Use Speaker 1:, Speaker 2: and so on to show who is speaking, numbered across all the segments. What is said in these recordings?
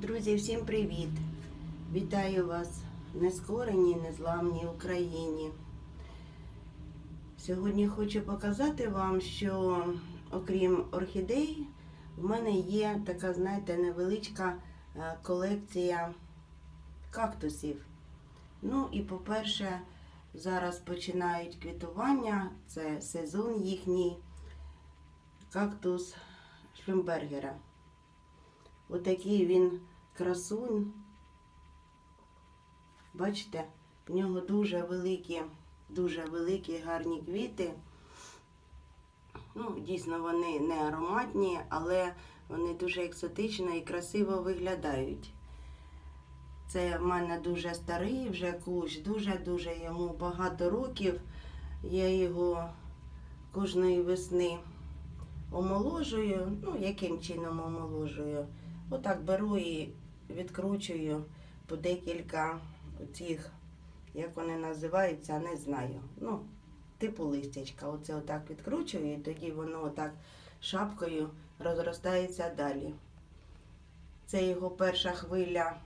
Speaker 1: Друзі, всім привіт! Вітаю вас в нескореній, незламній Україні. Сьогодні хочу показати вам, що окрім орхідей, в мене є така, знаєте, невеличка е, колекція кактусів. Ну і по-перше, зараз починають квітування, це сезон їхній кактус Шлюмбергера. Отакий він красунь. Бачите, в нього дуже великі, дуже великі гарні квіти. Ну, дійсно, вони не ароматні, але вони дуже екзотично і красиво виглядають. Це в мене дуже старий вже кущ, дуже-дуже йому багато років. Я його кожної весни омоложую. Ну, яким чином омоложую? Отак беру і відкручую по декілька оцих, як вони називаються, не знаю. Ну, типу листячка. Оце отак відкручую, і тоді воно отак шапкою розростається далі. Це його перша хвиля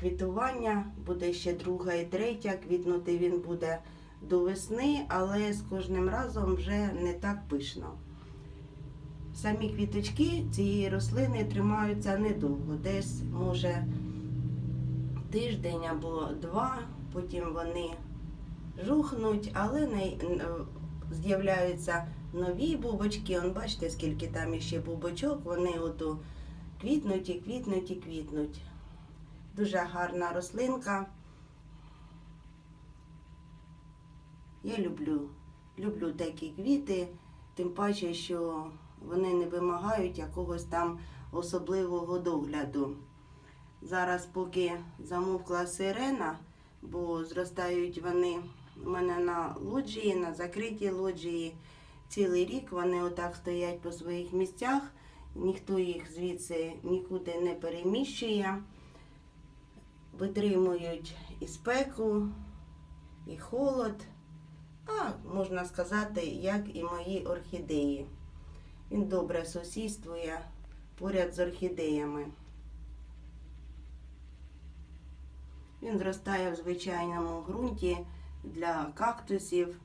Speaker 1: квітування, буде ще друга і третя. Квітнути він буде до весни, але з кожним разом вже не так пишно. Самі квіточки цієї рослини тримаються недовго, десь може тиждень або два, потім вони жухнуть, але е, з'являються нові бубочки. Он бачите, скільки там іще бубочок, вони ото квітнуть і квітнуть і квітнуть. Дуже гарна рослинка. Я люблю, люблю такі квіти, тим паче, що вони не вимагають якогось там особливого догляду. Зараз, поки замовкла сирена, бо зростають вони у мене на лоджії, на закритій лоджії. Цілий рік вони отак стоять по своїх місцях, ніхто їх звідси нікуди не переміщує, витримують і спеку, і холод, а можна сказати, як і мої орхідеї. Він добре сусідствує поряд з орхідеями. Він зростає в звичайному ґрунті для кактусів.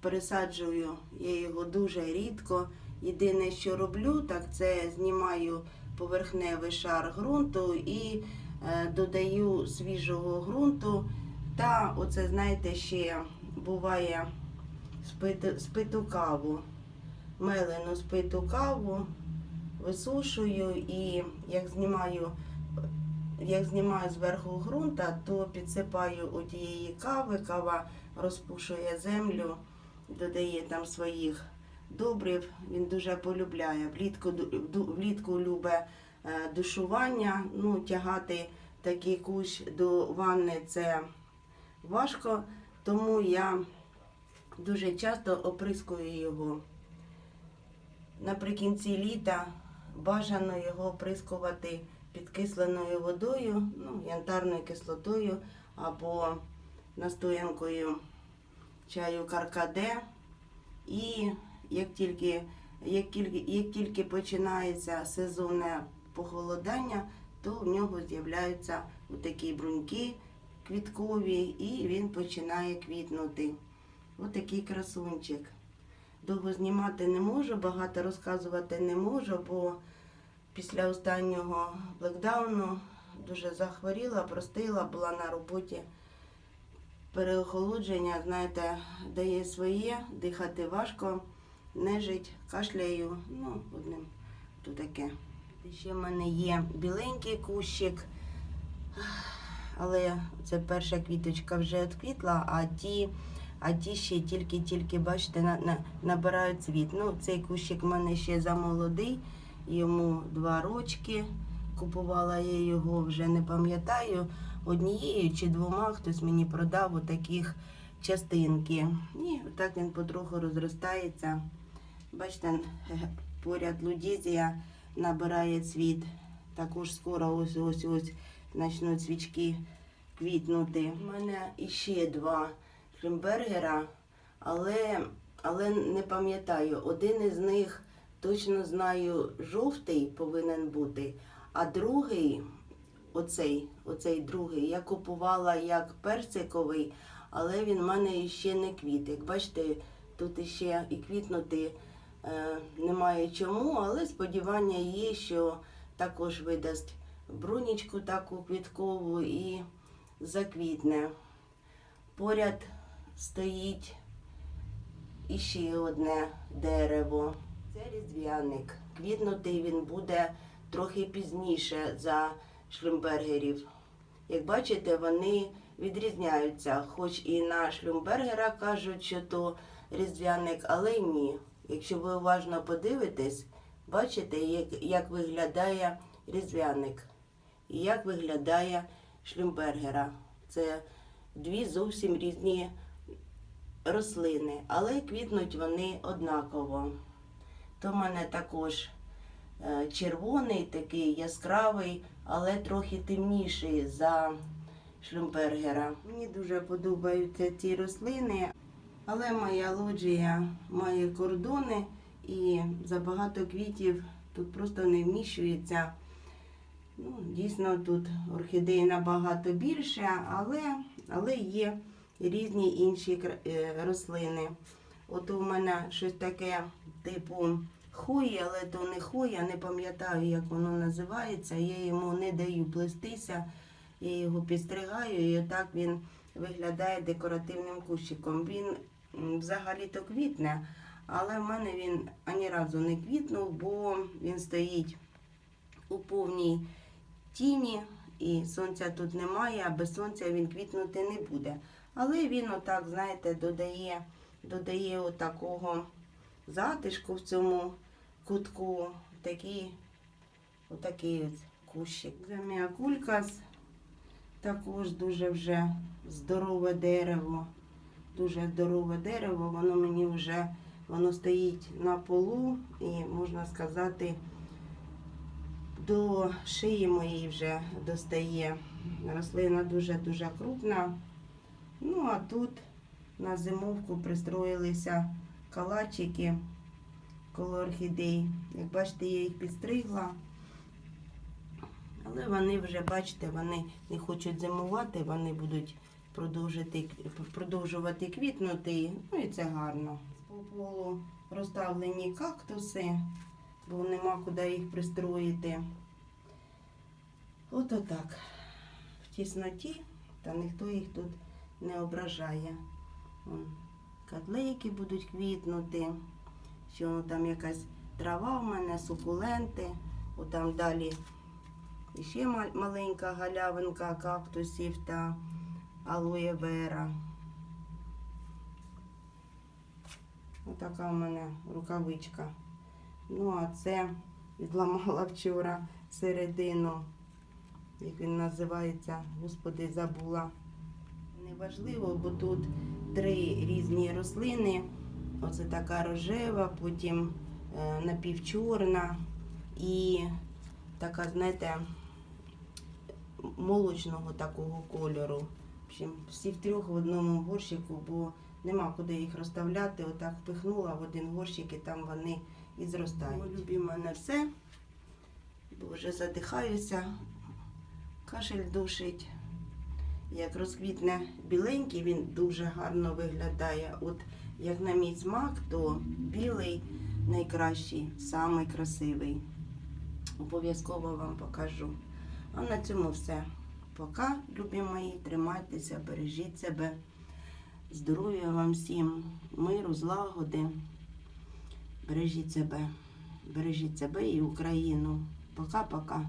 Speaker 1: Пересаджую я його дуже рідко. Єдине, що роблю, так це знімаю поверхневий шар ґрунту і е, додаю свіжого ґрунту. Та оце, знаєте, ще буває спиту, спиту каву мелену спиту каву, висушую і як знімаю, як знімаю зверху ґрунта, то підсипаю у тієї кави, кава розпушує землю, додає там своїх добрив. Він дуже полюбляє. Влітку, влітку любить е, душування, ну, тягати такий кущ до ванни це важко, тому я дуже часто оприскую його. Наприкінці літа бажано його оприскувати підкисленою водою, ну, янтарною кислотою або настоянкою чаю каркаде. І як тільки, як тільки, як тільки починається сезонне похолодання, то в нього з'являються такі бруньки квіткові, і він починає квітнути. Отакий красунчик. Довго знімати не можу, багато розказувати не можу, бо після останнього блекдауну дуже захворіла, простила, була на роботі. Переохолодження, знаєте, дає своє, дихати важко, нежить, кашляю, ну, одним то таке. Ще в мене є біленький кущик, але це перша квіточка вже відквітла, а ті а ті ще тільки-тільки, бачите, на, на, набирають цвіт. Ну, цей кущик в мене ще замолодий, йому два рочки. Купувала я його, вже не пам'ятаю, однією чи двома хтось мені продав отаких частинки. І отак він потроху розростається. Бачите, поряд лудізія набирає цвіт. Також скоро ось ось ось почнуть свічки квітнути. У мене іще два Шлюмбергера, але, але не пам'ятаю. Один із них точно знаю, жовтий повинен бути, а другий оцей, оцей другий. Я купувала як персиковий, але він в мене ще не квіт. Як бачите, тут іще і квітнути е, немає чому, але сподівання є, що також видасть брунічку таку квіткову і заквітне. Поряд стоїть іще одне дерево. Це різдвяник. Квітнутий він буде трохи пізніше за шлюмбергерів. Як бачите, вони відрізняються. Хоч і на шлюмбергера кажуть, що то різдвяник, але ні. Якщо ви уважно подивитесь, бачите, як, як виглядає різдвяник і як виглядає шлюмбергера. Це дві зовсім різні рослини, але квітнуть вони однаково. То в мене також е, червоний, такий яскравий, але трохи темніший за шлюмбергера. Мені дуже подобаються ці рослини, але моя лоджія має кордони і забагато квітів тут просто не вміщується. Ну, дійсно, тут орхідей набагато більше, але, але є різні інші е, рослини. От у мене щось таке типу хуї, але то не хуя, не пам'ятаю, як воно називається. Я йому не даю плестися, я його підстригаю, і отак він виглядає декоративним кущиком. Він взагалі-то квітне, але в мене він ані разу не квітнув, бо він стоїть у повній тіні, і сонця тут немає, а без сонця він квітнути не буде. Але він отак, знаєте, додає, додає отакого затишку в цьому кутку. Такий, отакий ось кущик. Заміакулькас також дуже вже здорове дерево. Дуже здорове дерево, воно мені вже воно стоїть на полу і можна сказати, до шиї моєї вже достає. Рослина дуже-дуже крупна. Ну, а тут на зимовку пристроїлися калачики коло орхідей. Як бачите, я їх підстригла. Але вони вже, бачите, вони не хочуть зимувати, вони будуть продовжити, продовжувати квітнути. Ну і це гарно. По полу розставлені кактуси, бо нема куди їх пристроїти. От отак. В тісноті, та ніхто їх тут не ображає. Вон, Котлейки будуть квітнути. Ще воно там якась трава в мене, сукуленти. Отам далі ще маленька галявинка кактусів та алоє вера. Отака в мене рукавичка. Ну, а це відламала вчора середину, як він називається, господи, забула. Неважливо, бо тут три різні рослини. Оце така рожева, потім е, напівчорна і така, знаєте, молочного такого кольору. В всі втрьох в одному горщику, бо нема куди їх розставляти. Отак впихнула в один горщик і там вони і зростають. Любі в мене все, бо вже задихаюся, кашель душить. Як розквітне біленький, він дуже гарно виглядає. От як на мій смак, то білий найкращий, самий красивий. Обов'язково вам покажу. А на цьому все. Пока, любі мої, тримайтеся, бережіть себе. Здоров'я вам всім, миру, злагоди. Бережіть себе, бережіть себе і Україну. Пока-пока.